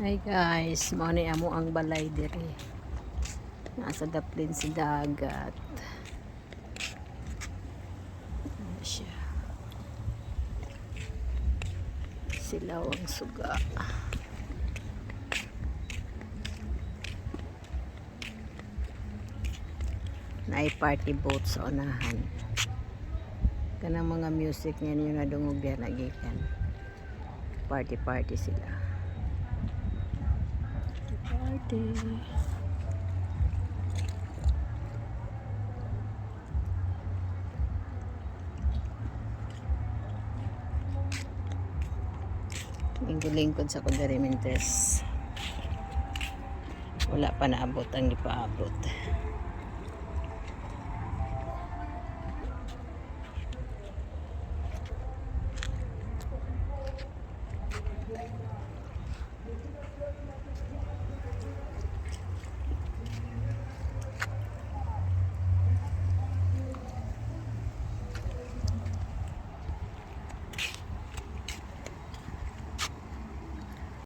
Hi guys, mo ni amo ang balay diri. Nasa daplin si dagat. Ano siya? Silaw ang suga. Naay party boat sa unahan. Kanang mga music ngayon yung nadungog diyan nagikan. Party party sila. Party. Lingkod-lingkod sa Kundarimintes. Wala pa naabot ang ipaabot.